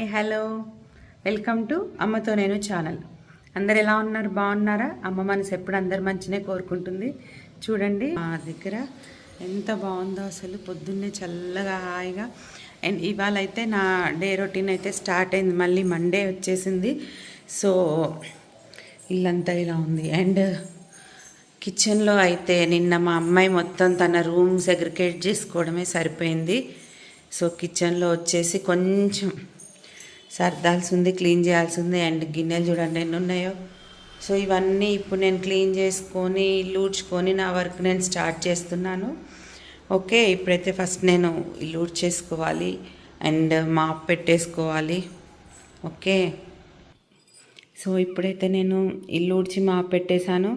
Hi hello. Welcome to అమ్మతో నేను channel. అందరు ఎలా ఉన్నారు? బాగున్నారా? అమ్మ మనసు ఎప్పుడు అందరు మంచినే కోరుకుంటుంది. చూడండి మా దగ్గర ఎంత బాగుందో అసలు. పొద్దున్నే చల్లగా హాయిగా. అండ్ ఇవాళ అయితే నా డే రొటీన్ అయితే స్టార్ట్ అయింది. మళ్ళీ మండే వచ్చేసింది. సో ఇల్లంతా ఇలా ఉంది. అండ్ కిచెన్లో అయితే నిన్న మా అమ్మాయి మొత్తం తన రూమ్ సెగ్రికేట్ చేసుకోవడమే సరిపోయింది. సో కిచెన్లో వచ్చేసి కొంచెం సర్దాల్సి ఉంది క్లీన్ చేయాల్సి ఉంది అండ్ గిన్నెలు చూడండి ఎన్ని ఉన్నాయో సో ఇవన్నీ ఇప్పుడు నేను క్లీన్ చేసుకొని ఇల్లు ఊడ్చుకొని నా వర్క్ నేను స్టార్ట్ చేస్తున్నాను. ఓకే ఇప్పుడైతే ఫస్ట్ నేను ఇల్లు ఊడ్చేసుకోవాలి అండ్ మాప్ పెట్టేసుకోవాలి. ఓకే. సో ఇప్పుడైతే నేను ఇల్లు ఊడ్చి మా పెట్టేశాను.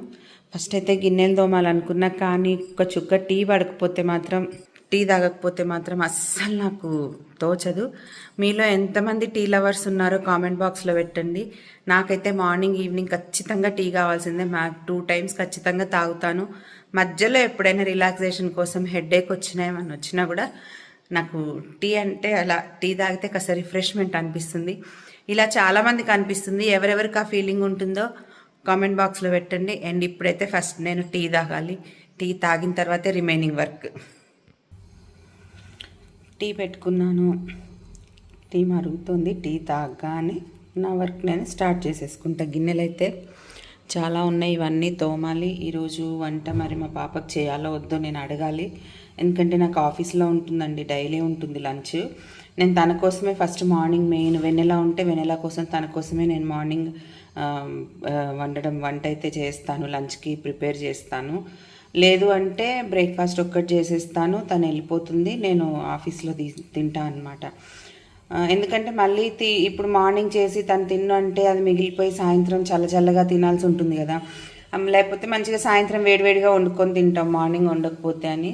ఫస్ట్ అయితే గిన్నెలు తోమాలనుకున్నా కానీ ఒక చుక్క టీ పడకపోతే మాత్రం టీ తాగకపోతే మాత్రం అస్సలు నాకు తోచదు. మీలో ఎంతమంది టీ లవర్స్ ఉన్నారో కామెంట్ బాక్స్లో పెట్టండి. నాకైతే మార్నింగ్ ఈవినింగ్ ఖచ్చితంగా టీ కావాల్సిందే. మా టూ టైమ్స్ ఖచ్చితంగా తాగుతాను. మధ్యలో ఎప్పుడైనా రిలాక్సేషన్ కోసం హెడేక్ వచ్చినా ఏమన్నా వచ్చినా కూడా నాకు టీ అంటే అలా టీ తాగితే కాస్త రిఫ్రెష్మెంట్ అనిపిస్తుంది. ఇలా చాలామందికి అనిపిస్తుంది. ఎవరెవరికి ఆ ఫీలింగ్ ఉంటుందో కామెంట్ బాక్స్లో పెట్టండి. అండ్ ఇప్పుడైతే ఫస్ట్ నేను టీ తాగాలి. టీ తాగిన తర్వాతే రిమైనింగ్ వర్క్. టీ పెట్టుకున్నాను. టీ మరుగుతుంది. టీ తాగానే నా వర్క్ నేను స్టార్ట్ చేసేసుకుంటా. గిన్నెలు అయితే చాలా ఉన్నాయి. ఇవన్నీ తోమాలి. ఈరోజు వంట మరి మా పాపకు చేయాలో వద్దో నేను అడగాలి. ఎందుకంటే నాకు ఆఫీస్లో ఉంటుందండి. డైలీ ఉంటుంది లంచ్. నేను తన కోసమే ఫస్ట్ మార్నింగ్ మెయిన్ వెన్నెలా ఉంటే వెన్నెల కోసం తన కోసమే నేను మార్నింగ్ వండడం వంట అయితే చేస్తాను. లంచ్కి ప్రిపేర్ చేస్తాను. లేదు అంటే బ్రేక్ఫాస్ట్ ఒక్కటి చేసేస్తాను తను వెళ్ళిపోతుంది నేను ఆఫీస్లో తీ తింటా అనమాట ఎందుకంటే మళ్ళీ తి ఇప్పుడు మార్నింగ్ చేసి తను తిన్ను అంటే అది మిగిలిపోయి సాయంత్రం చల్ల చల్లగా తినాల్సి ఉంటుంది కదా. లేకపోతే మంచిగా సాయంత్రం వేడివేడిగా వండుకొని తింటాం మార్నింగ్ వండకపోతే అని.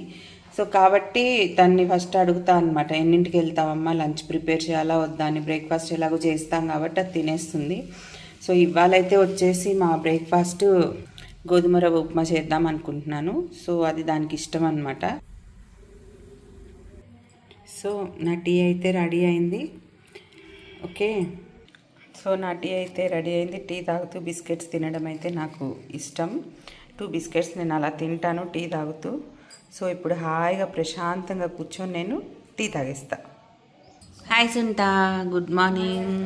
సో కాబట్టి తన్ని ఫస్ట్ అడుగుతా అనమాట ఎన్నింటికి వెళ్తావమ్మా లంచ్ ప్రిపేర్ చేయాలా వద్దా అని. బ్రేక్ఫాస్ట్ ఎలాగో చేస్తాం కాబట్టి అది తినేస్తుంది. సో ఇవాళైతే వచ్చేసి మా బ్రేక్ఫాస్ట్ గోధుమ రవ్వ ఉప్మా చేద్దాం అనుకుంటున్నాను. సో అది దానికి ఇష్టం అనమాట సో నా టీ అయితే రెడీ అయింది. ఓకే? సో నా టీ అయితే రెడీ అయింది. టీ తాగుతూ బిస్కెట్స్ తినడం అయితే నాకు ఇష్టం. టూ బిస్కెట్స్ నేను అలా తింటాను టీ తాగుతూ. సో ఇప్పుడు హాయిగా ప్రశాంతంగా కూర్చొని నేను టీ తాగేస్తా. హాయ్ సుంటా గుడ్ మార్నింగ్.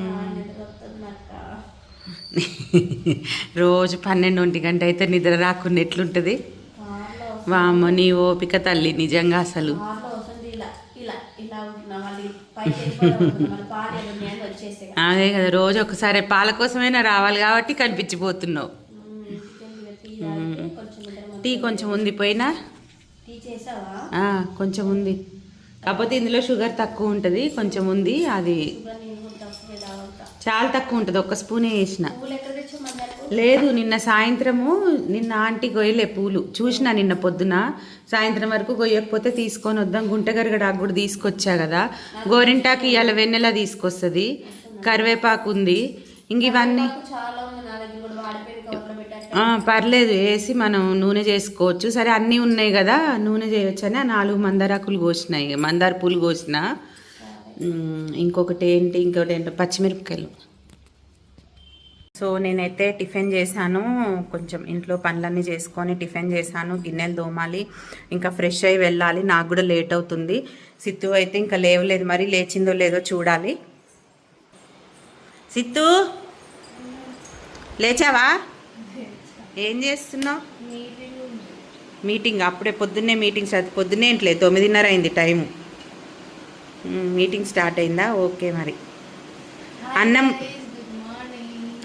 రోజు పన్నెండు ఒంటి గంట అయితే నిద్ర రాకుండా ఎట్లుంటుంది? వామ్మ నీ ఓపిక తల్లి నిజంగా అసలు. అదే కదా రోజు ఒకసారి పాల కోసమైనా రావాలి కాబట్టి కనిపించిపోతున్నావు. టీ కొంచెం ఉంది పోయినా? కొంచెం ఉంది. కాకపోతే ఇందులో షుగర్ తక్కువ ఉంటుంది కొంచెం ఉంది అది చాలా తక్కువ ఉంటుంది. ఒక్క స్పూనే వేసిన. లేదు నిన్న సాయంత్రము నిన్న ఆంటీ గొయ్యలే పూలు. చూసిన నిన్న పొద్దున. సాయంత్రం వరకు గొయ్యకపోతే తీసుకొని వద్దాం. గుంటగరగడాకు కూడా తీసుకొచ్చా కదా. గోరింటాకు ఇవాళ వెన్నెల తీసుకొస్తుంది. కరివేపాకు ఉంది. ఇంక ఇవన్నీ పర్లేదు. వేసి మనం నూనె చేసుకోవచ్చు. సరే అన్నీ ఉన్నాయి కదా. నూనె చేయొచ్చు అని ఆ నాలుగు మందారాకులు కోసినాయి మందార పూలు కోసిన. ఇంకొకటి ఏంటి? ఇంకొకటి ఏంటో పచ్చిమిరపకాయలు. సో నేనైతే టిఫిన్ చేశాను. కొంచెం ఇంట్లో పనులన్నీ చేసుకొని టిఫిన్ చేశాను. గిన్నెలు తోమాలి. ఇంకా ఫ్రెష్ అయ్యి వెళ్ళాలి. నాకు కూడా లేట్ అవుతుంది. సిత్తు అయితే ఇంకా లేవలేదు. మరి లేచిందో లేదో చూడాలి. సిత్తు! లేచావా? ఏం చేస్తున్నావు? మీటింగ్ అప్పుడే పొద్దున్నే మీటింగ్ పొద్దున్నే ఏంట్లేదు తొమ్మిదిన్నర అయింది టైము. మీటింగ్ స్టార్ట్ అయిందా? ఓకే మరి. అన్నం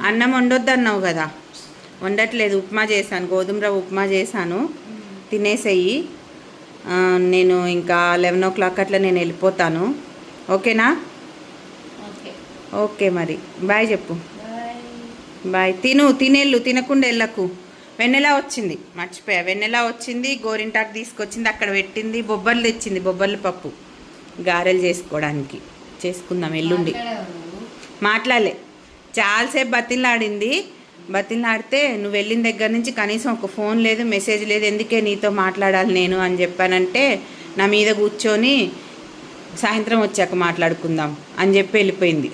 అన్నం వండొద్దు అన్నావు కదా. వండట్లేదు ఉప్మా చేశాను గోధుమ రవ్వ ఉప్మా చేశాను. తినేసేయి. నేను ఇంకా లెవెన్ ఓ క్లాక్ అట్లా నేను వెళ్ళిపోతాను. ఓకేనా? ఓకే మరి. బాయ్ చెప్పు. బాయ్. బాయ్. తిను తినేళ్ళు తినకుండా వెళ్ళకు. వెన్నెల వచ్చింది? మర్చిపోయా. వెన్నెల వచ్చింది? గోరింటాకు తీసుకొచ్చింది అక్కడ పెట్టింది బొబ్బర్లు తెచ్చింది బొబ్బర్ల పప్పు. గారెలు చేసుకోవడానికి. చేసుకుందాం ఎల్లుండి. మాట్లాడలే. చాలాసేపు బతిలాడింది. బతిలాడితే నువ్వు వెళ్ళిన దగ్గర నుంచి కనీసం ఒక ఫోన్ లేదు మెసేజ్ లేదు ఎందుకే నీతో మాట్లాడాలి నేను అని చెప్పానంటే నా మీద కూర్చొని సాయంత్రం వచ్చాక మాట్లాడుకుందాం అని చెప్పి వెళ్ళిపోయింది.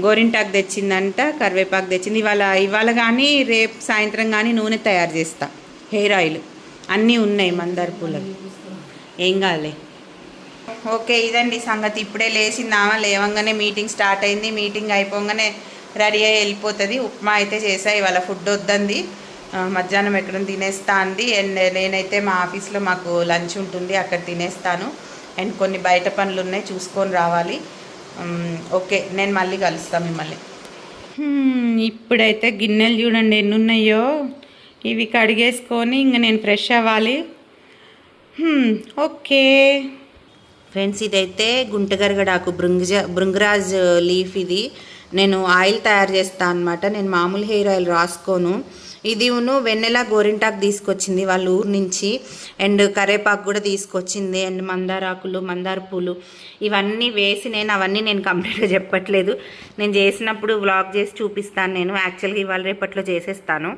గోరింటాకు తెచ్చిందంట కరివేపాకు తెచ్చింది. ఇవాళ ఇవాళ కానీ రేపు సాయంత్రం కానీ నూనె తయారు చేస్తా. Hair oil. అన్నీ ఉన్నాయి మందార పూలు ఏం కాలే ఓకే ఇదండి సంగతి. ఇప్పుడే లేచిందామా లేవంగానే మీటింగ్ స్టార్ట్ అయింది. మీటింగ్ అయిపోగానే రెడీ అయ్యి వెళ్ళిపోతుంది. ఉప్మా అయితే చేసా. ఇవాళ ఫుడ్ వద్దంది. మధ్యాహ్నం ఎక్కడ తినేస్తా అంది. అండ్ నేనైతే మా ఆఫీస్లో మాకు లంచ్ ఉంటుంది. అక్కడ తినేస్తాను. అండ్ కొన్ని బయట పనులు ఉన్నాయి. చూసుకొని రావాలి. ఓకే నేను మళ్ళీ కలుస్తాను మిమ్మల్ని. ఇప్పుడైతే గిన్నెలు చూడండి. ఎన్ని ఉన్నాయో ఇవి కడిగేసుకొని ఇంక నేను ఫ్రెష్ అవ్వాలి. ఓకే. ఫ్రెండ్స్ ఇదైతే గుంటగరగడాకు బృంగజ బృంగరాజ్ uh, లీఫ్ ఇది. నేను ఆయిల్ తయారు చేస్తాను అనమాట నేను మామూలు హెయిర్ ఆయిల్ రాసుకోను. ఇది ఉను వెన్నెల గోరింటాకు తీసుకొచ్చింది వాళ్ళ ఊరు నుంచి. అండ్ కరేపాకు కూడా తీసుకొచ్చింది. అండ్ మందారాకులు మందార పూలు. ఇవన్నీ వేసి నేను అవన్నీ నేను కంప్లీట్గా చెప్పట్లేదు. నేను చేసినప్పుడు వ్లాగ్ చేసి చూపిస్తాను నేను. యాక్చువల్గా ఇవాళ రేపట్లో చేసేస్తాను.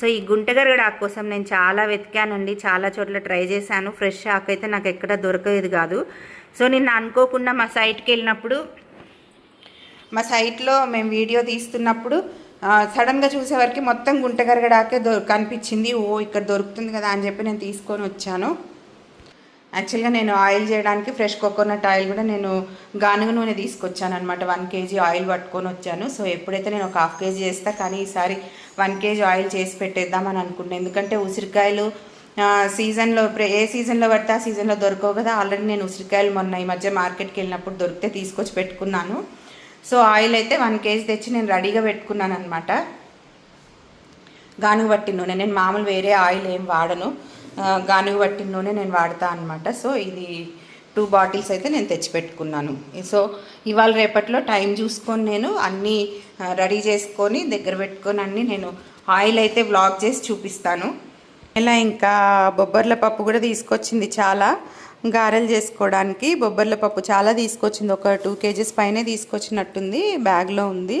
సో ఈ గుంటగరగడ ఆకు కోసం నేను చాలా వెతికానండి. చాలా చోట్ల ట్రై చేశాను. ఫ్రెష్ ఆకు అయితే నాకు ఎక్కడ దొరకలేదు కాదు. సో నిన్న అనుకోకుండా మా సైట్కి వెళ్ళినప్పుడు మా సైట్లో మేము వీడియో తీస్తున్నప్పుడు సడన్గా చూసేవరకు మొత్తం గుంటగరగడాకే దొ కనిపించింది. ఓ ఇక్కడ దొరుకుతుంది కదా అని చెప్పి నేను తీసుకొని వచ్చాను. యాక్చువల్గా నేను ఆయిల్ చేయడానికి ఫ్రెష్ కోకోనట్ ఆయిల్ కూడా నేను గానుగ నూనె తీసుకొచ్చాను అనమాట వన్ కేజీ ఆయిల్ పట్టుకొని వచ్చాను. సో ఎప్పుడైతే నేను ఒక హాఫ్ కేజీ చేస్తా కానీ ఈసారి వన్ కేజీ ఆయిల్ చేసి పెట్టేద్దామని అనుకున్నాను ఎందుకంటే ఉసిరికాయలు సీజన్లో ఏ సీజన్లో పడితే ఆ సీజన్లో దొరకవు కదా. ఆల్రెడీ నేను ఉసిరికాయలు మొన్న ఈ మధ్య మార్కెట్కి వెళ్ళినప్పుడు దొరికితే తీసుకొచ్చి పెట్టుకున్నాను. సో ఆయిల్ అయితే వన్ కేజీ తెచ్చి నేను రెడీగా పెట్టుకున్నాను అనమాట గానుగు పట్టి నూనె. నేను మామూలు వేరే ఆయిల్ ఏం వాడను. గానుగు పట్టి నూనె నేను వాడతా అనమాట సో ఇది టూ బాటిల్స్ అయితే నేను తెచ్చి పెట్టుకున్నాను. సో ఇవాళ రేపట్లో టైం చూసుకొని నేను అన్నీ రెడీ చేసుకొని దగ్గర పెట్టుకొని అన్నీ నేను ఆయిల్ అయితే బ్లాక్ చేసి చూపిస్తాను. ఇలా ఇంకా బొబ్బర్ల పప్పు కూడా తీసుకొచ్చింది చాలా. గారెలు చేసుకోవడానికి బొబ్బర్ల పప్పు చాలా తీసుకొచ్చింది. ఒక టూ కేజీస్ పైనే తీసుకొచ్చినట్టుంది. బ్యాగ్లో ఉంది.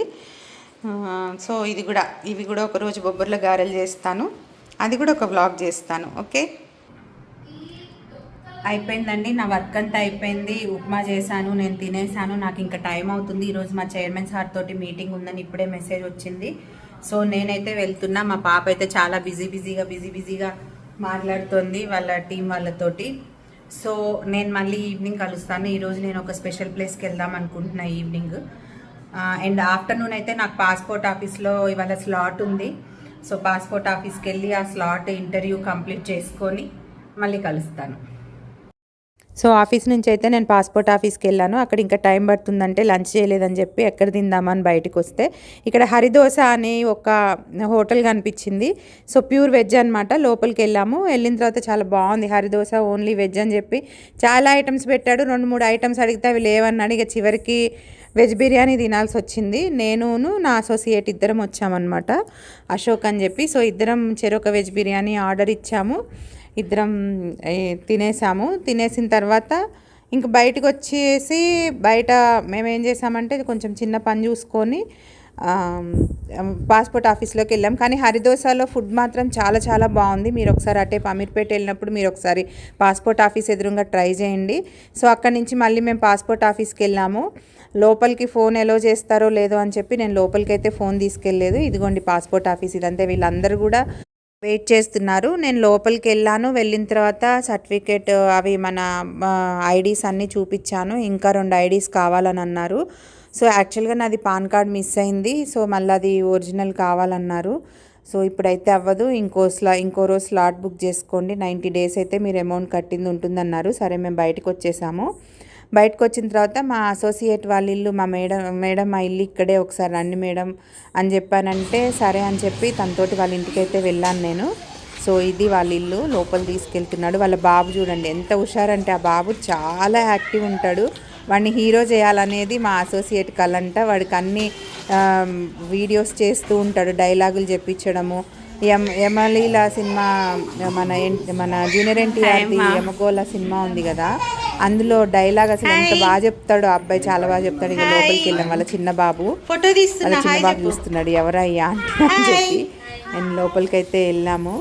సో ఇది కూడా ఇవి కూడా ఒక రోజు బొబ్బర్ల గారెలు చేస్తాను. అది కూడా ఒక వ్లాగ్ చేస్తాను. ఓకే? అయిపోయిందండి. నా వర్క్ అంతా అయిపోయింది. ఉప్మా చేశాను నేను తినేసాను నాకు ఇంకా టైం అవుతుంది. ఈరోజు మా చైర్మన్ సార్ తోటి మీటింగ్ ఉందని ఇప్పుడే మెసేజ్ వచ్చింది. సో నేనైతే వెళ్తున్నా. మా పాప అయితే చాలా బిజీ బిజీగా బిజీ బిజీగా మాట్లాడుతుంది వాళ్ళ టీం వాళ్ళతోటి. సో నేను మళ్ళీ ఈవినింగ్ కలుస్తాను. ఈరోజు నేను ఒక స్పెషల్ ప్లేస్కి వెళ్దాం అనుకుంటున్నా ఈవినింగ్. అండ్ ఆఫ్టర్నూన్ అయితే నాకు పాస్పోర్ట్ ఆఫీస్లో ఇవాళ స్లాట్ ఉంది. సో పాస్పోర్ట్ ఆఫీస్కి వెళ్ళి ఆ స్లాట్ ఇంటర్వ్యూ కంప్లీట్ చేసుకొని మళ్ళీ కలుస్తాను. సో ఆఫీస్ నుంచి అయితే నేను పాస్పోర్ట్ ఆఫీస్కి వెళ్ళాను. అక్కడ ఇంకా టైం పడుతుందంటే లంచ్ చేయలేదని చెప్పి ఎక్కడ తిందామని బయటకు వస్తే ఇక్కడ హరిదోస అని ఒక హోటల్ కనిపించింది. సో ప్యూర్ వెజ్ అనమాట లోపలికి వెళ్ళాము. వెళ్ళిన తర్వాత చాలా బాగుంది. హరిదోస ఓన్లీ వెజ్ అని చెప్పి చాలా ఐటమ్స్ పెట్టాడు. రెండు మూడు ఐటమ్స్ అడిగితే అవి లేవన్నాడు ఇక చివరికి వెజ్ బిర్యానీ తినాల్సి వచ్చింది. నేనును నా అసోసియేట్ ఇద్దరం వచ్చామన్నమాట. అశోక్ అని చెప్పి. సో ఇద్దరం చెరొక వెజ్ బిర్యానీ ఆర్డర్ ఇచ్చాము. ఇద్దరం తినేసాము. తినేసిన తర్వాత ఇంక బయటకు వచ్చేసి బయట మేము ఏం చేసామంటే కొంచెం చిన్న పని చూసుకొని పాస్పోర్ట్ ఆఫీస్లోకి వెళ్ళాం. కానీ హరిదోసాలో ఫుడ్ మాత్రం చాలా చాలా బాగుంది. మీరు ఒకసారి అటే అమీర్పేట వెళ్ళినప్పుడు మీరు ఒకసారి పాస్పోర్ట్ ఆఫీస్ ఎదురుగా ట్రై చేయండి. సో అక్కడి నుంచి మళ్ళీ మేము పాస్పోర్ట్ ఆఫీస్కి వెళ్ళాము. లోపలికి ఫోన్ ఎలో చేస్తారో లేదో అని చెప్పి నేను లోపలికి అయితే ఫోన్ తీసుకెళ్ళలేదు. ఇదిగోండి పాస్పోర్ట్ ఆఫీస్ ఇదంతా. వీళ్ళందరూ కూడా వెయిట్ చేస్తున్నారు. నేను లోపలికి వెళ్ళాను. వెళ్ళిన తర్వాత సర్టిఫికేట్ అవి మన ఐడీస్ అన్నీ చూపించాను. ఇంకా రెండు ఐడీస్ కావాలని అన్నారు. సో యాక్చువల్గా నాది పాన్ కార్డ్ మిస్ అయింది. సో మళ్ళీ అది ఒరిజినల్ కావాలన్నారు. సో ఇప్పుడైతే అవ్వదు. ఇంకో స్లా ఇంకో రోజు స్లాట్ బుక్ చేసుకోండి. నైంటీ డేస్ అయితే మీరు అమౌంట్ కట్టింది ఉంటుందన్నారు. సరే మేము బయటకు వచ్చేసాము. బయటకు వచ్చిన తర్వాత మా అసోసియేట్ వాళ్ళ ఇల్లు మా మేడం మేడం మా ఇల్లు ఇక్కడే ఒకసారి రండి మేడం అని చెప్పానంటే సరే అని చెప్పి తనతోటి వాళ్ళ ఇంటికైతే వెళ్ళాను నేను. సో ఇది వాళ్ళ ఇల్లు లోపల తీసుకెళ్తున్నాడు. వాళ్ళ బాబు చూడండి ఎంత హుషారంటే ఆ బాబు చాలా యాక్టివ్ ఉంటాడు. వాడిని హీరో చేయాలనేది మా అసోసియేట్ కలంట. వాడికి అన్ని వీడియోస్ చేస్తూ ఉంటాడు డైలాగులు చెప్పించడము. యమ యమలీల సినిమా మన మన జూనియర్ ఎన్టీఆర్ది యమగోళ సినిమా ఉంది కదా. అందులో డైలాగ్ అసలు ఎంత బాగా చెప్తాడు అబ్బాయి చాలా బాగా చెప్తాడు. ఇక లోపలికి వెళ్ళాం వాళ్ళ చిన్న బాబు ఫోటో um, చెప్పు. uh, చూస్తున్నాడు. ఎవరయ్యా అని చెప్పి అండ్ లోపలికి అయితే వెళ్ళాము.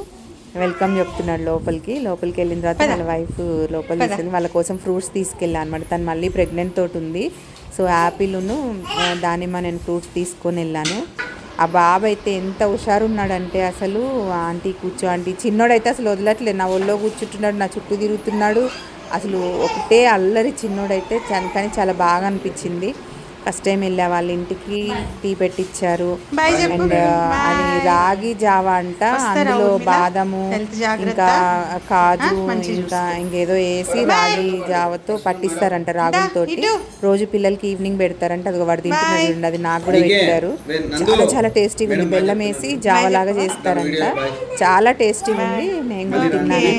వెల్కమ్ చెప్తున్నాడు లోపలికి. లోపలికి వెళ్ళిన తర్వాత వాళ్ళ వైఫ్ లోపలికి తీసుకెళ్ళి వాళ్ళ కోసం ఫ్రూట్స్ తీసుకెళ్ళాను అనమాట తను మళ్ళీ ప్రెగ్నెంట్ తోటి ఉంది. సో యాపిల్ను దానిమ్మ నేను ఫ్రూట్స్ తీసుకొని వెళ్ళాను. ఆ బాబు అయితే ఎంత హుషారు ఉన్నాడంటే అసలు ఆంటీ కూర్చో ఆంటీ చిన్నోడైతే అసలు వదలట్లేదు నా ఒళ్ళో కూర్చుంటున్నాడు నా చుట్టూ తిరుగుతున్నాడు. అసలు ఒకటే అల్లరి చిన్నోడైతే కానీ చాలా బాగా అనిపించింది. ఫస్ట్ టైం వెళ్ళా వాళ్ళ ఇంటికి టీ చెప్పు. అండ్ అది రాగి జావా అంట అందులో? బాదము. ఇంకా కాజు ఇంకా ఇంకేదో వేసి రాగి జావతో పట్టిస్తారంట రాగులతోటి ఇటు. రోజు పిల్లలకి ఈవినింగ్ పెడతారంట అది వాడు. చూడండి అది నాకు కూడా. పెట్టారు. చాలా చాలా టేస్టీగా ఉంది బెల్లం వేసి జావలాగా చేస్తారంట. చాలా టేస్టీగా ఉంది నేను కూడా తిన్నాను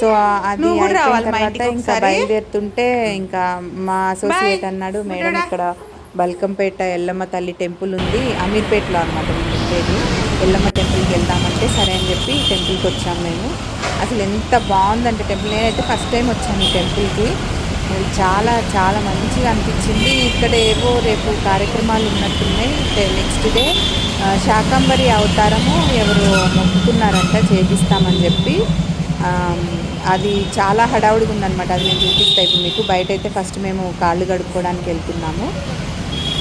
సో అది అయిపోయిన తర్వాత ఇంకా. బయలుదేరుతుంటే ఇంకా మా అసోసియేట్. అన్నాడు మేడం? ఇక్కడ బల్కంపేట ఎల్లమ్మ తల్లి టెంపుల్ ఉంది అమీర్పేటలో అనమాట మేము ఉండేది ఎల్లమ్మ టెంపుల్కి వెళ్దామంటే సరే అని చెప్పి టెంపుల్కి వచ్చాం మేము అసలు ఎంత బాగుందంటే టెంపుల్ నేనైతే ఫస్ట్ టైం వచ్చాను ఈ టెంపుల్కి చాలా చాలా మంచిగా అనిపించింది ఇక్కడ ఏవో రేపు కార్యక్రమాలు ఉన్నట్టున్నాయి నెక్స్ట్ డే శాకంబరి అవతారము ఎవరు మొక్కుకున్నారంట చేపిస్తామని చెప్పి అది చాలా హడావుడిగా ఉందన్నమాట. అది నేను చూపిస్తా ఇప్పుడు మీకు. బయట అయితే ఫస్ట్ మేము కాళ్ళు కడుక్కోవడానికి వెళ్తున్నాము.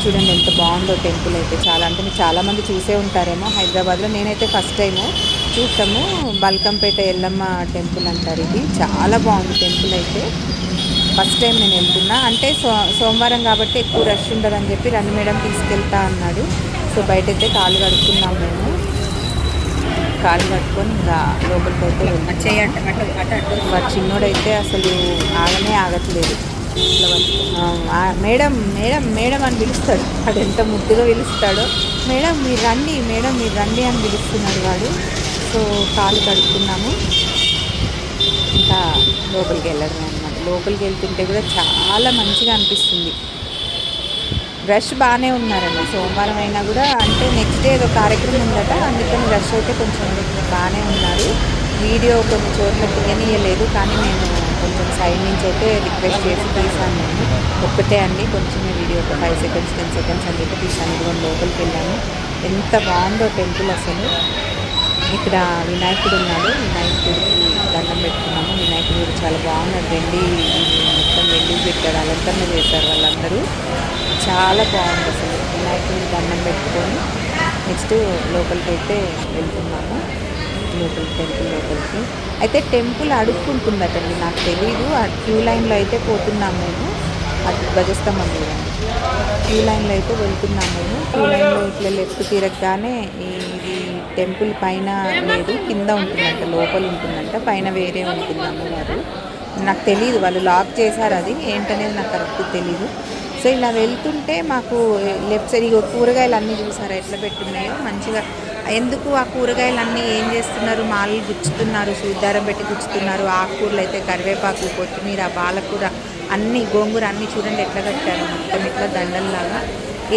చూడండి ఎంత బాగుందో టెంపుల్ అయితే చాలా. అంటే మీరు చాలామంది చూసే ఉంటారేమో హైదరాబాద్లో. నేనైతే ఫస్ట్ టైము చూసాము బల్కంపేట ఎల్లమ్మ టెంపుల్ అంటారు ఇది. చాలా బాగుంది టెంపుల్ అయితే. ఫస్ట్ టైం నేను వెళ్తున్నా. అంటే సో సోమవారం కాబట్టి ఎక్కువ రష్ ఉండదని చెప్పి రండి మేడం తీసుకెళ్తా అన్నాడు. సో బయట అయితే కాళ్ళు కడుక్కున్నాం మేము. కాళ్ళు కట్టుకొని ఇంకా లోపలికి అయితే వాడు చిన్నోడైతే అసలు ఆగనే ఆగట్లేదు. పట్టుకుని, మేడం మేడం మేడం అని పిలుస్తాడు. వాడు ఎంత ముద్దుగా పిలుస్తాడో. మేడం మీరు రండి మేడం మీరు రండి అని పిలుస్తున్నాడు వాడు. సో కాలు కడుక్కున్నాము. ఇంకా లోపలికి వెళ్ళడమే అనమాట లోపలికి వెళ్తుంటే కూడా చాలా మంచిగా అనిపిస్తుంది. రష్ బాగానే ఉన్నారండి. సోమవారం అయినా కూడా అంటే నెక్స్ట్ డే ఏదో కార్యక్రమం ఉందట అందుకని రష్ అయితే కొంచెం బాగానే ఉన్నారు. వీడియో కొన్ని చోట్ల తీయనీయలేదు కానీ నేను కొంచెం సైడ్ నుంచి అయితే రిక్వెస్ట్ చేసి తీసాను నేను ఒక్కటే అండి కొంచెం వీడియో ఒక ఫైవ్ సెకండ్స్ టెన్ సెకండ్స్ అని చెప్పి తీసాను ఇదిగోండి లోపలికి వెళ్ళాను. ఎంత బాగుందో టెంపుల్ అసలు. ఇక్కడ వినాయకుడు ఉన్నాడు. వినాయకుడికి దండం పెట్టుకున్నాము. వినాయకుడు చాలా బాగున్నాడు. వెండి మొత్తం వెండి పెట్టారు. అలంకరణ చేశారు వాళ్ళందరూ. చాలా బాగుంది అసలు. వినాయకుడిని దండం పెట్టుకొని నెక్స్ట్ లోపలికి అయితే వెళ్తున్నాము. లోపలికి టెంపుల్ లోపలికి. అయితే టెంపుల్ అడుక్కుంటుందటండి నాకు తెలియదు ఆ క్యూ లైన్లో అయితే పోతున్నాం మేము. అది ధ్వజస్తంభం చూడండి క్యూ లైన్లో అయితే వెళ్తున్నాం మేము. క్యూ లైన్లో ఇట్లా లెఫ్ట్ తిరగగానే ఈ- ఇది టెంపుల్ పైన లేదు కింద ఉంటుందంట లోపల ఉంటుందంట పైన వేరే ఉంటుంది అమ్మవారు నాకు తెలియదు వాళ్ళు లాక్ చేశారు అది. ఏంటనేది నాకు కరెక్ట్ తెలియదు సో ఇలా వెళ్తుంటే మాకు లెఫ్ట్ సైడ్ ఇగో కూరగాయలు అన్నీ చూసారా ఎట్లా పెట్టున్నాయో? మంచిగా ఎందుకు ఆ కూరగాయలు అన్నీ ఏం చేస్తున్నారు? మాలలు గుచ్చుతున్నారు సూదారం పెట్టి గుచ్చుతున్నారు ఆకుకూరలు అయితే కరివేపాకు కొత్తిమీర పాలకూర అన్నీ గోంగూర అన్నీ చూడండి ఎట్లా కట్టారు. మొత్తం ఇట్లా దండల్లాగా.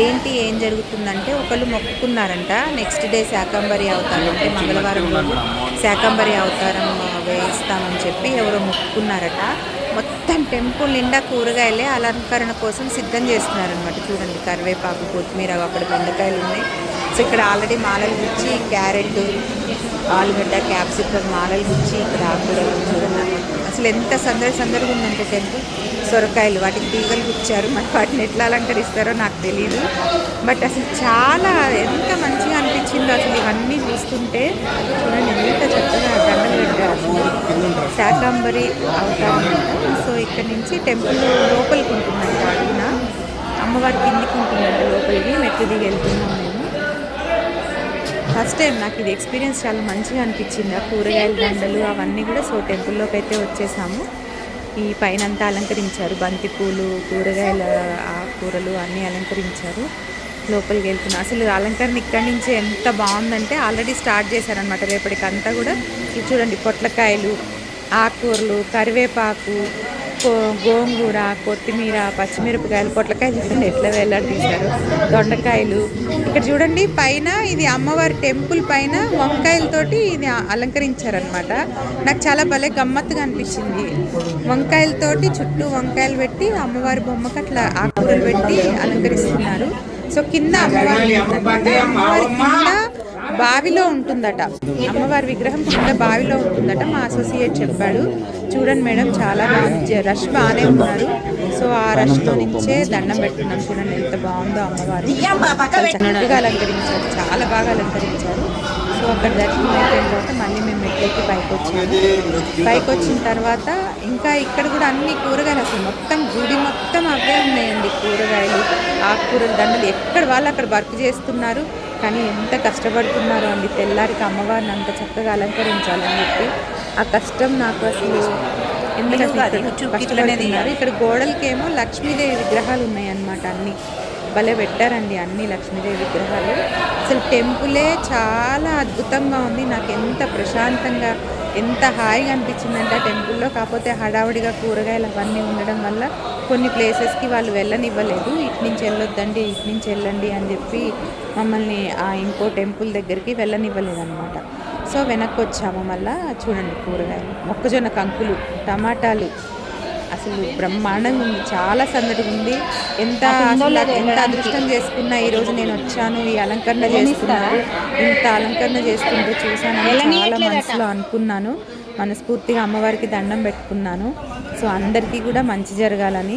ఏంటి ఏం జరుగుతుందంటే ఒకళ్ళు మొక్కుకున్నారంట నెక్స్ట్ డే శాకంబరి అవతారం అంటే మంగళవారం శాకంబరి అవతారం వేయిస్తామని చెప్పి ఎవరో మొక్కుకున్నారట. మొత్తం టెంపుల్ నిండా కూరగాయలే అలంకరణ కోసం సిద్ధం చేస్తున్నారనమాట చూడండి కరివేపాకు కొత్తిమీర అక్కడ బెండకాయలు ఉన్నాయి. సో ఇక్కడ ఆల్రెడీ మాలలు గుచ్చి క్యారెట్ ఆలుగడ్డ క్యాప్సికమ్ మాలలు గుచ్చి ఇక్కడ ఆకుకూరలు చూడండి అసలు ఎంత సందడి సందడిగా ఉందంటే టెంపుల్. సొరకాయలు వాటికి తీగలు గుచ్చారు. మరి వాటిని ఎట్లా అలంకరిస్తారో నాకు తెలియదు బట్ అసలు చాలా ఎంత మంచిగా అనిపించిందో అసలు ఇవన్నీ చూస్తుంటే చూడండి ఎంత చక్కగా దండలు పెట్టారు. శాకాంబరి అవతారం. సో ఇక్కడ నుంచి టెంపుల్ లోపలికి ఉంటుందంట అడుగున అమ్మవారి కిందికి ఉంటుందంట లోపలికి. మెట్లు దిగి వెళ్తున్నాం మేము. ఫస్ట్ టైం నాకు ఇది ఎక్స్పీరియన్స్ చాలా మంచిగా అనిపించింది. ఆ కూరగాయల దండలు అవన్నీ కూడా సో టెంపుల్లోకి అయితే వచ్చేసాము. ఈ పైన అంతా అలంకరించారు. బంతిపూలు కూరగాయల ఆకుకూరలు అన్నీ అలంకరించారు. లోపలికి వెళ్తున్నాం అసలు అలంకరణ ఇక్కడి నుంచి ఎంత బాగుందంటే ఆల్రెడీ స్టార్ట్ చేశారనమాట రేపటికంతా కూడా ఇది చూడండి పొట్లకాయలు ఆకుకూరలు కరివేపాకు గోంగూర కొత్తిమీర పచ్చిమిరపకాయలు పొట్లకాయలు చూడండి ఎట్లా వేలాడదీశారు దొండకాయలు. ఇక్కడ చూడండి పైన ఇది అమ్మవారి టెంపుల్ పైన వంకాయలతోటి ఇది అలంకరించారనమాట నాకు చాలా భలే గమ్మత్తుగా అనిపించింది. వంకాయలతోటి చుట్టూ వంకాయలు పెట్టి అమ్మవారి బొమ్మకి అట్లా ఆకుకూరలు పెట్టి అలంకరిస్తున్నారు. సో కింద అమ్మవారి. అమ్మవారి కింద బావిలో ఉంటుందట. అమ్మవారి విగ్రహం కింద బావిలో ఉంటుందట. మా అసోసియేట్ చెప్పాడు. చూడండి మేడం చాలా బాగుంది. రష్ బాగానే ఉన్నారు. సో ఆ రష్లో నుంచే దండం పెట్టుకున్నాం చూడండి ఎంత బాగుందో అమ్మవారు. చక్కగా అలంకరించారు. చాలా బాగా అలంకరించారు. సో అక్కడ దర్శనం అయిపోయిన తర్వాత మళ్ళీ మేము మెట్లెక్కి పైకి వచ్చాము. పైకి వచ్చిన తర్వాత ఇంకా ఇక్కడ కూడా అన్ని కూరగాయలు అసలు మొత్తం గుడి మొత్తం అవే ఉన్నాయండి కూరగాయలు ఆకుకూరలు దండలు. ఎక్కడ వాళ్ళు అక్కడ వర్క్ చేస్తున్నారు? కానీ ఎంత కష్టపడుతున్నారో అండి. తెల్లారికి అమ్మవారిని అంత చక్కగా అలంకరించాలని చెప్పి. ఆ కష్టం నాకు అసలు ఎందుకు అసలు ఇక్కడ కష్టపడుతున్నారు ఇక్కడ గోడలకేమో లక్ష్మీదేవి విగ్రహాలు ఉన్నాయి అన్నమాట అన్ని. భలే పెట్టారండి అన్ని లక్ష్మీదేవి విగ్రహాలు. అసలు టెంపులే చాలా అద్భుతంగా ఉంది. నాకు ఎంత ప్రశాంతంగా ఎంత హాయిగా అనిపించిందంటే ఆ టెంపుల్లో. కాకపోతే హడావుడిగా కూరగాయలు అవన్నీ ఉండడం వల్ల కొన్ని ప్లేసెస్కి వాళ్ళు వెళ్ళనివ్వలేదు. ఇటు నుంచి వెళ్ళొద్దండి ఇటు నుంచి వెళ్ళండి అని చెప్పి మమ్మల్ని ఆ ఇంకో టెంపుల్ దగ్గరికి వెళ్ళనివ్వలేదు అనమాట సో వెనక్కి వచ్చాము మళ్ళా చూడండి కూరగాయలు. మొక్కజొన్న కంకులు టమాటాలు. అసలు బ్రహ్మాండంగా ఉంది. చాలా సందడిగా ఉంది. ఎంత ఎంత అదృష్టం చేసుకున్నా ఈ రోజు నేను వచ్చాను ఈ అలంకరణ చేసుకున్నాను ఇంత అలంకరణ చేసుకుంటూ చూసాను చాలా మనసులో అనుకున్నాను. మనస్ఫూర్తిగా అమ్మవారికి దండం పెట్టుకున్నాను. సో అందరికీ కూడా మంచి జరగాలని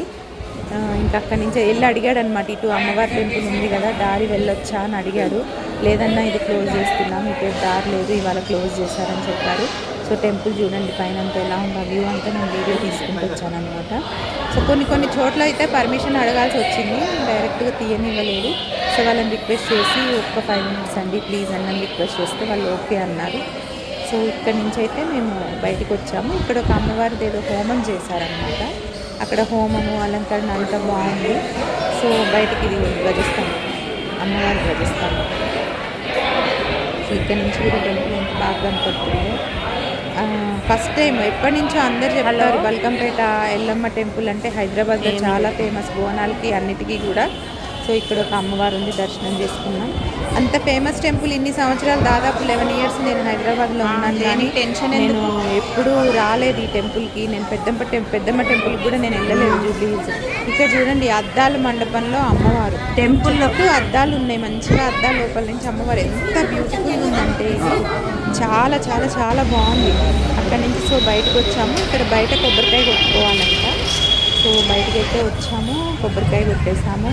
ఇంకా అక్కడి నుంచి వెళ్ళి అడిగాడు అనమాట ఇటు అమ్మవారి టెంపుల్ ఉంది కదా దారి వెళ్ళొచ్చా? అని అడిగాడు. లేదన్నా ఇది క్లోజ్ చేస్తున్నాం ఇటు దారి లేదు ఇవాళ క్లోజ్ చేశారని చెప్పారు. సో టెంపుల్ చూడండి పైన అంతా ఎలా ఉందో వ్యూ అంతా నేను వీడియో తీసుకుంటూ వచ్చాను అనమాట సో కొన్ని కొన్ని చోట్ల అయితే పర్మిషన్ అడగాల్సి వచ్చింది డైరెక్ట్గా తీయనివ్వలేదు. సో వాళ్ళని రిక్వెస్ట్ చేసి ఒక్క ఫైవ్ మినిట్స్ అండి ప్లీజ్ అన్నని రిక్వెస్ట్ చేస్తే వాళ్ళు ఓకే అన్నారు. సో ఇక్కడ నుంచి అయితే మేము బయటకు వచ్చాము. ఇక్కడ ఒక అమ్మవారిది ఏదో హోమం చేశారనమాట అక్కడ హోమము అలంకరణ అంతా బాగుంది. సో బయటికి ఇది ధ్వజస్తంభం అమ్మవారి ధ్వజస్తంభం. సో ఇక్కడ నుంచి కూడా టెంపుల్ ఎంత బాగా కనపడుతుందో. ఫస్ట్ టైం ఎప్పటి నుంచో అందరు చెప్తారు బల్కంపేట ఎల్లమ్మ టెంపుల్ అంటే హైదరాబాద్లో చాలా ఫేమస్ బోనాలకి అన్నిటికీ కూడా. సో ఇక్కడ ఒక అమ్మవారు ఉంది దర్శనం చేసుకున్నాం అంత ఫేమస్ టెంపుల్ ఇన్ని సంవత్సరాలు దాదాపు లెవెన్ ఇయర్స్ నేను హైదరాబాద్లో ఉన్నాను కానీ టెన్షన్ నేను ఎప్పుడూ రాలేదు ఈ టెంపుల్కి నేను పెద్దమ్మ టెంపుల్ పెద్దమ్మ టెంపుల్కి కూడా నేను వెళ్ళలేదు జూబ్లీ హిల్స్. ఇక్కడ చూడండి అద్దాల మండపంలో అమ్మవారు. టెంపుల్ చుట్టూ అద్దాలు ఉన్నాయి మంచిగా అద్దాల లోపల నుంచి అమ్మవారు ఎంత బ్యూటిఫుల్ ఉందంటే చాలా చాలా చాలా బాగుంది. అక్కడి నుంచి సో బయటకు వచ్చాము. ఇక్కడ బయట కొబ్బరికాయ కొట్టుకోవాలంట. సో బయటకు అయితే వచ్చాము కొబ్బరికాయ కొట్టేసాము.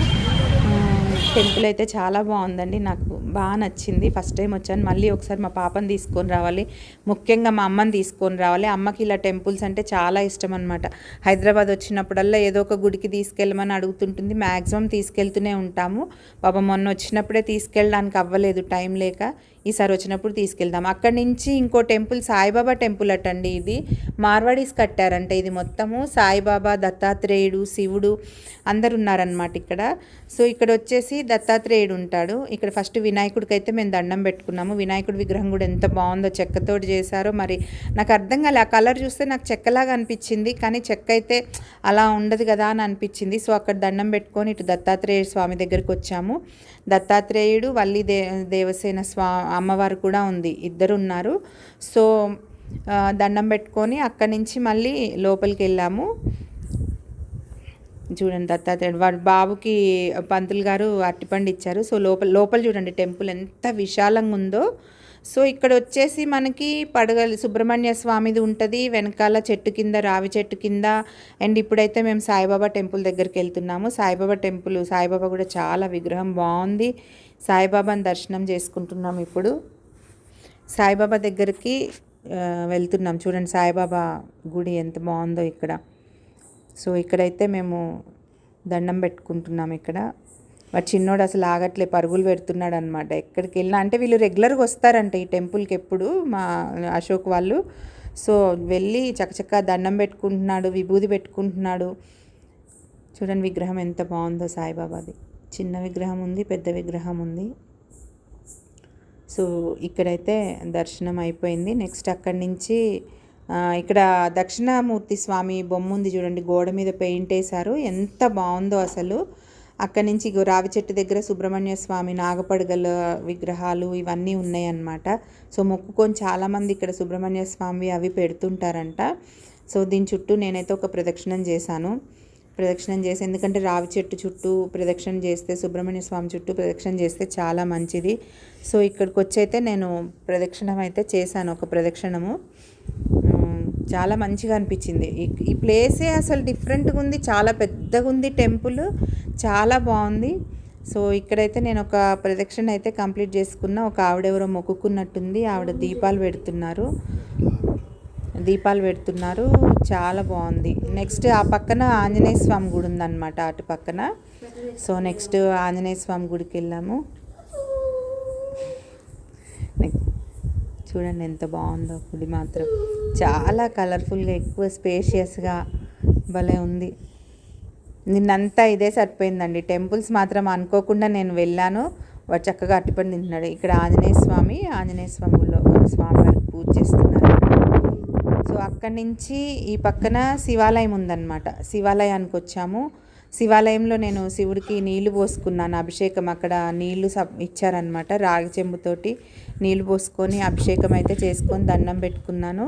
టెంపుల్ అయితే చాలా బాగుందండి. నాకు బాగా నచ్చింది. ఫస్ట్ టైం వచ్చాను. మళ్ళీ ఒకసారి మా పాపని తీసుకొని రావాలి. ముఖ్యంగా మా అమ్మని తీసుకొని రావాలి. అమ్మకి ఇలా టెంపుల్స్ అంటే చాలా ఇష్టం అనమాట హైదరాబాద్ వచ్చినప్పుడల్లా ఏదో ఒక గుడికి తీసుకెళ్ళమని అడుగుతుంటుంది. మ్యాక్సిమం తీసుకెళ్తూనే ఉంటాము. పాప మొన్న వచ్చినప్పుడే తీసుకెళ్ళడానికి అవ్వలేదు. టైం లేక ఈసారి వచ్చినప్పుడు తీసుకెళ్దాం. అక్కడి నుంచి ఇంకో టెంపుల్ సాయిబాబా టెంపుల్ అటండి ఇది. మార్వాడీస్ కట్టారంట ఇది మొత్తము. సాయిబాబా దత్తాత్రేయుడు శివుడు అందరు ఉన్నారనమాట ఇక్కడ. సో ఇక్కడ వచ్చేసి దత్తాత్రేయుడు ఉంటాడు. ఇక్కడ ఫస్ట్ వినాయకుడికి అయితే మేము దండం పెట్టుకున్నాము. వినాయకుడి విగ్రహం కూడా ఎంత బాగుందో చెక్కతోటి చేశారో మరి. నాకు అర్థం కాలే. ఆ కలర్ చూస్తే నాకు చెక్కలాగా అనిపించింది. కానీ చెక్క అయితే అలా ఉండదు కదా అని అనిపించింది. సో అక్కడ దండం పెట్టుకొని ఇటు దత్తాత్రేయుడు స్వామి దగ్గరికి వచ్చాము. దత్తాత్రేయుడు వల్లి దే దేవసేన స్వా అమ్మవారు కూడా ఉంది ఇద్దరు ఉన్నారు సో దండం పెట్టుకొని అక్కడి నుంచి మళ్ళీ లోపలికి వెళ్ళాము. చూడండి దత్తాత్రేయుడు వాడు బాబుకి పంతులు గారు అరటిపండు ఇచ్చారు. సో లోపల లోపల చూడండి టెంపుల్ ఎంత విశాలంగా ఉందో. సో ఇక్కడ వచ్చేసి మనకి పడగలి సుబ్రహ్మణ్య స్వామిది ఉంటుంది వెనకాల చెట్టు కింద రావి చెట్టు కింద. అండ్ ఇప్పుడైతే మేము సాయిబాబా టెంపుల్ దగ్గరికి వెళ్తున్నాము. సాయిబాబా టెంపుల్ సాయిబాబా కూడా చాలా విగ్రహం బాగుంది. సాయిబాబాని దర్శనం చేసుకుంటున్నాం ఇప్పుడు. సాయిబాబా దగ్గరికి వెళ్తున్నాం. చూడండి సాయిబాబా గుడి ఎంత బాగుందో ఇక్కడ. సో ఇక్కడైతే మేము దండం పెట్టుకుంటున్నాం ఇక్కడ. వాడు చిన్నోడు అసలు ఆగట్లే పరుగులు పెడుతున్నాడు అనమాట ఎక్కడికి వెళ్ళినా అంటే వీళ్ళు రెగ్యులర్గా వస్తారంట ఈ టెంపుల్కి ఎప్పుడు మా అశోక్ వాళ్ళు. సో వెళ్ళి చకచకా దండం పెట్టుకుంటున్నాడు విభూది పెట్టుకుంటున్నాడు. చూడండి విగ్రహం ఎంత బాగుందో సాయిబాబాది. చిన్న విగ్రహం ఉంది పెద్ద విగ్రహం ఉంది. సో ఇక్కడైతే దర్శనం అయిపోయింది. నెక్స్ట్ అక్కడి నుంచి ఇక్కడ దక్షిణామూర్తి స్వామి బొమ్మ ఉంది చూడండి గోడ మీద పెయింట్ వేశారు. ఎంత బాగుందో అసలు. అక్కడి నుంచి రావి చెట్టు దగ్గర సుబ్రహ్మణ్య స్వామి నాగపడగల విగ్రహాలు ఇవన్నీ ఉన్నాయన్నమాట. సో మొక్కుకొని చాలామంది ఇక్కడ సుబ్రహ్మణ్య స్వామి అవి పెడుతుంటారంట. సో దీని చుట్టూ నేనైతే ఒక ప్రదక్షిణం చేశాను. ప్రదక్షిణం చేసి ఎందుకంటే రావి చెట్టు చుట్టూ ప్రదక్షిణం చేస్తే సుబ్రహ్మణ్య స్వామి చుట్టూ ప్రదక్షిణం చేస్తే చాలా మంచిది. సో ఇక్కడికి వచ్చి అయితే నేను ప్రదక్షిణం అయితే చేశాను ఒక ప్రదక్షిణము. చాలా మంచిగా అనిపించింది. ఈ- ఈ ప్లేసే అసలు డిఫరెంట్గా ఉంది చాలా పెద్దగా ఉంది టెంపుల్ చాలా బాగుంది. సో ఇక్కడైతే నేను ఒక ప్రదక్షిణ అయితే కంప్లీట్ చేసుకున్నా ఒక ఆవిడెవరో మొక్కుకున్నట్టుంది ఆవిడ దీపాలు పెడుతున్నారు. దీపాలు పెడుతున్నారు. చాలా బాగుంది. నెక్స్ట్ ఆ పక్కన ఆంజనేయ స్వామి గుడి ఉందన్నమాట అటు పక్కన. సో నెక్స్ట్ ఆంజనేయ స్వామి గుడికి వెళ్ళాము. చూడండి ఎంత బాగుందో గుడి మాత్రం. చాలా కలర్ఫుల్గా ఎక్కువ స్పేషియస్గా భలే ఉంది. నిన్నంతా ఇదే సరిపోయిందండి. టెంపుల్స్ మాత్రం అనుకోకుండా నేను వెళ్ళాను. వాడు చక్కగా అట్టిపండి తింటున్నాడు. ఇక్కడ ఆంజనేయ స్వామి ఆంజనేయ స్వామిలో స్వామి పూజ చేస్తున్నారు. అక్కడి నుంచి ఈ పక్కన శివాలయం ఉందన్నమాట. శివాలయానికి వచ్చాము. శివాలయంలో నేను శివుడికి నీళ్ళు పోసుకున్నాను. అభిషేకం అక్కడ నీళ్ళు సప్ ఇచ్చారనమాట రాగి చెంబుతోటి నీళ్ళు పోసుకొని అభిషేకం అయితే చేసుకొని దండం పెట్టుకున్నాను.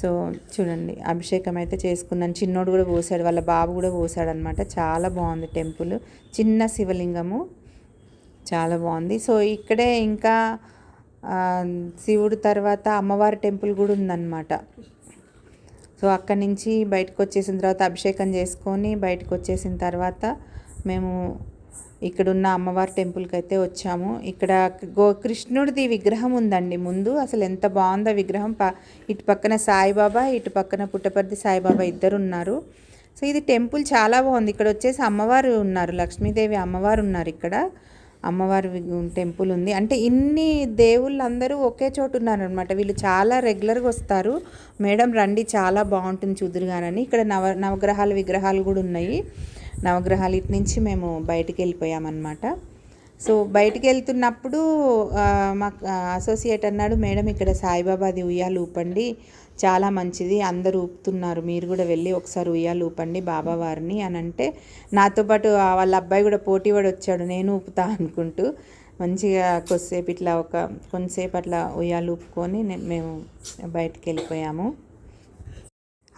సో చూడండి అభిషేకం అయితే చేసుకున్నాను. చిన్నోడు కూడా పోసాడు వాళ్ళ బాబు కూడా పోసాడనమాట చాలా బాగుంది టెంపుల్. చిన్న శివలింగము. చాలా బాగుంది. సో ఇక్కడే ఇంకా శివుడు తర్వాత అమ్మవారి టెంపుల్ కూడా ఉందన్నమాట. సో అక్కడి నుంచి బయటకు వచ్చేసిన తర్వాత అభిషేకం చేసుకొని బయటకు వచ్చేసిన తర్వాత మేము ఇక్కడున్న అమ్మవారి టెంపుల్కి అయితే వచ్చాము. ఇక్కడ గో కృష్ణుడిది విగ్రహం ఉందండి ముందు. అసలు ఎంత బాగుందో విగ్రహం. ప ఇటు పక్కన సాయిబాబా ఇటు పక్కన పుట్టపర్తి సాయిబాబా ఇద్దరు ఉన్నారు. సో ఇది టెంపుల్ చాలా బాగుంది. ఇక్కడ వచ్చేసి అమ్మవారు ఉన్నారు. లక్ష్మీదేవి అమ్మవారు ఉన్నారు ఇక్కడ. అమ్మవారి టెంపుల్ ఉంది. అంటే ఇన్ని దేవుళ్ళు అందరూ ఒకే చోటు ఉన్నారనమాట వీళ్ళు చాలా రెగ్యులర్గా వస్తారు. మేడం రండి చాలా బాగుంటుంది చూదురుగానని. ఇక్కడ నవ నవగ్రహాల విగ్రహాలు కూడా ఉన్నాయి. నవగ్రహాలు ఇటు నుంచి మేము బయటికి వెళ్ళిపోయామన్నమాట. సో బయటికి వెళ్తున్నప్పుడు మా అసోసియేట్ అన్నాడు మేడం ఇక్కడ సాయిబాబాది ఉయ్యాలు ఊపండి. చాలా మంచిది అందరూ ఊపుతున్నారు. మీరు కూడా వెళ్ళి ఒకసారి ఉయ్యాలు ఊపండి బాబావారిని అని అంటే నాతో పాటు వాళ్ళ అబ్బాయి కూడా పోటీ పడి వచ్చాడు నేను ఊపుతా అనుకుంటూ మంచిగా కొద్దిసేపు ఇట్లా ఒక కొంతసేపు అట్లా ఉయ్యాలు ఊపుకొని మేము బయటికి వెళ్ళిపోయాము.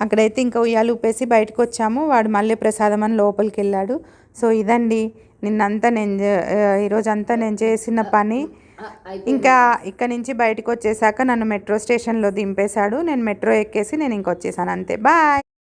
అక్కడైతే ఇంకా ఉయ్యాలు ఊపేసి బయటకు వచ్చాము. వాడు మళ్ళీ ప్రసాదం అని లోపలికి వెళ్ళాడు. సో ఇదండి నిన్నంతా నేను ఈరోజు అంతా ఈరోజంతా నేను చేసిన పని. ఇంకా ఇక్కడ నుంచి బయటకు వచ్చేసాక నన్ను మెట్రో స్టేషన్లో దింపేశాడు. నేను మెట్రో ఎక్కేసి నేను ఇంకొచ్చేసాను. అంతే. బాయ్.